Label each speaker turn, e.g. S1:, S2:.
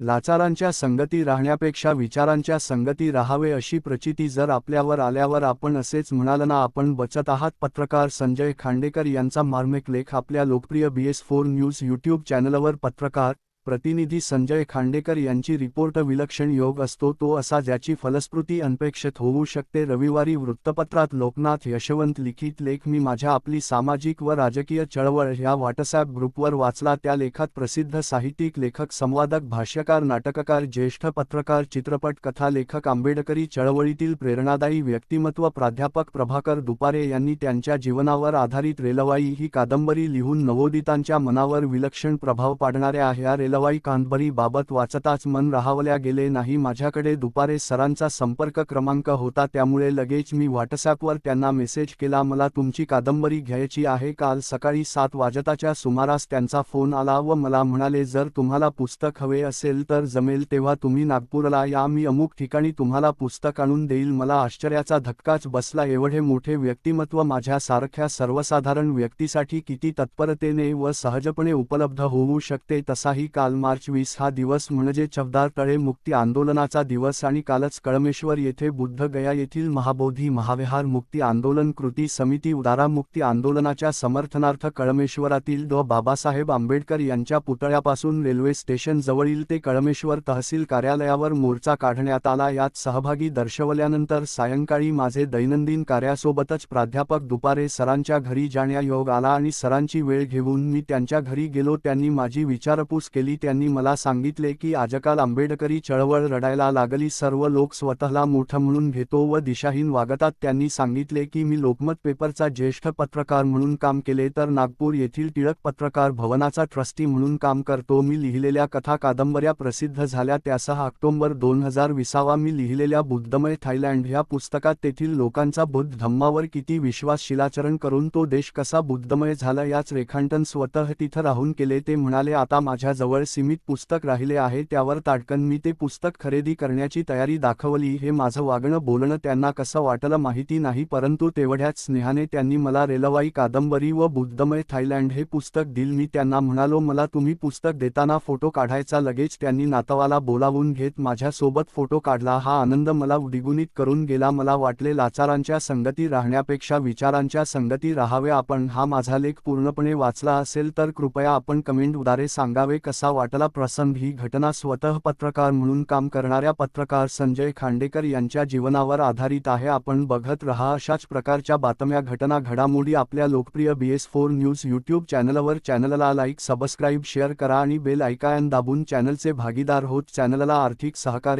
S1: लाचारांच्या संगती राहण्यापेक्षा विचारांच्या संगती राहावे अशी प्रचिती जर आपल्यावर आल्यावर आपण असेच म्हणाल ना आपण बचत आहात. पत्रकार संजय खांडेकर यांचा मार्मिक लेख आपल्या लोकप्रिय B S four news YouTube चॅनलवर पत्रकार प्रतिनिधी संजय खांडेकर यांची रिपोर्ट विलक्षण योग असतो तो असा ज्याची फलस्फृती अनपेक्षित होऊ शकते. रविवारी वृत्तपत्रात लोकनाथ यशवंत लिखित लेख मी माझ्या आपली सामाजिक व राजकीय चळवळ ह्या व्हॉट्सॲप ग्रुपवर वाचला. त्या लेखात प्रसिद्ध साहित्यिक लेखक संवादक भाष्यकार नाटककार ज्येष्ठ पत्रकार चित्रपट कथा लेखक आंबेडकरी चळवळीतील प्रेरणादायी व्यक्तिमत्व प्राध्यापक प्रभाकर दुपारे यांनी त्यांच्या जीवनावर आधारित रेलवाई ही कादंबरी लिहून नवोदितांच्या मनावर विलक्षण प्रभाव पाडणाऱ्या आहे या कांदबरीबाबत बाबत वाचताच मन राहावल्या गेले नाही. माझ्याकडे दुपारे सरांचा संपर्क क्रमांक होता त्यामुळे लगेच मी व्हॉट्सॲपवर त्यांना मेसेज केला मला तुमची कादंबरी घ्यायची आहे. काल सकाळी सात वाजताच्या सुमारास त्यांचा फोन आला व मला म्हणाले जर तुम्हाला पुस्तक हवे असेल तर जमेल तेव्हा तुम्ही नागपूरला या. मी अमुक ठिकाणी तुम्हाला पुस्तक आणून देईल. मला आश्चर्याचा धक्काच बसला. एवढे मोठे व्यक्तिमत्व माझ्यासारख्या सर्वसाधारण व्यक्तीसाठी किती तत्परतेने व सहजपणे उपलब्ध होऊ शकते तसाही का काल मार्च वीस हा दिवस म्हणजे चवदार तळे मुक्ती आंदोलनाचा दिवस आणि कालच कळमेश्वर येथे बुद्धगया येथील महाबोधी महाविहार मुक्ती आंदोलन कृती समिती उदारा मुक्ती आंदोलनाच्या समर्थनार्थ कळमेश्वरातील द बाबासाहेब आंबेडकर यांच्या पुतळ्यापासून रेल्वे स्टेशन जवळील ते कळमेश्वर तहसील कार्यालयावर मोर्चा काढण्यात आला. यात सहभागी दर्शवल्यानंतर सायंकाळी माझे दैनंदिन कार्यासोबतच प्राध्यापक दुपारे सरांच्या घरी जाण्यायोग आला आणि सरांची वेळ घेऊन मी त्यांच्या घरी गेलो. त्यांनी माझी विचारपूस केली. त्यांनी मला सांगितले की आजकाल आंबेडकरी चळवळ रडायला लागली. सर्व लोक स्वतःला मोठं म्हणून घेतो व दिशाहीन वागतात. त्यांनी सांगितले की मी लोकमत पेपरचा ज्येष्ठ पत्रकार म्हणून काम केले तर नागपूर येथील टिळक पत्रकार भवनाचा ट्रस्टी म्हणून काम करतो. मी लिहिलेल्या कथा कादंबऱ्या प्रसिद्ध झाल्या. त्यासह ऑक्टोबर दोन हजार विसावा मी लिहिलेल्या बुद्धमय थायलंड ह्या पुस्तकात तेथील लोकांचा बुद्ध धम्मावर किती विश्वास शिलाचरण करून तो देश कसा बुद्धमय झाला याच रेखांटन स्वतः तिथं राहून केले. ते म्हणाले आता माझ्याजवळ सीमित पुस्तक राहिले आहे त्यावर ताटकन मी ते पुस्तक खरेदी करण्याची तयारी दाखवली हे माझं वागणं बोलणं त्यांना कसं वाटलं माहिती नाही परंतु तेवढ्याच स्नेहाने त्यांनी मला रेलवाई कादंबरी व बुद्धमय थायलँड हे पुस्तक दिल. मी त्यांना म्हणालो मला तुम्ही पुस्तक देताना फोटो काढायचा लगेच. त्यांनी नातवाला बोलावून घेत माझ्यासोबत फोटो काढला. हा आनंद मला द्विगुणित करून गेला. मला वाटले लाचारांच्या संगती राहण्यापेक्षा विचारांच्या संगती राहावे आपण. हा माझा लेख पूर्णपणे वाचला असेल तर कृपया आपण कमेंटद्वारे सांगावे कसा वाटला प्रसंग ही घटना स्वतः पत्रकार म्हणून काम करणाऱ्या पत्रकार संजय खांडेकर यांच्या जीवनावर आधारित आहे. आपण बघत रहा अशाच प्रकारच्या बातम्या घटना घडामोडी आपल्या लोकप्रिय B S four news YouTube चॅनलवर. चॅनलला लाईक सबस्क्राईब शेअर करा आणि बेल ऐकायन दाबून चॅनलचे भागीदार होत. चॅनलला आर्थिक सहकार्य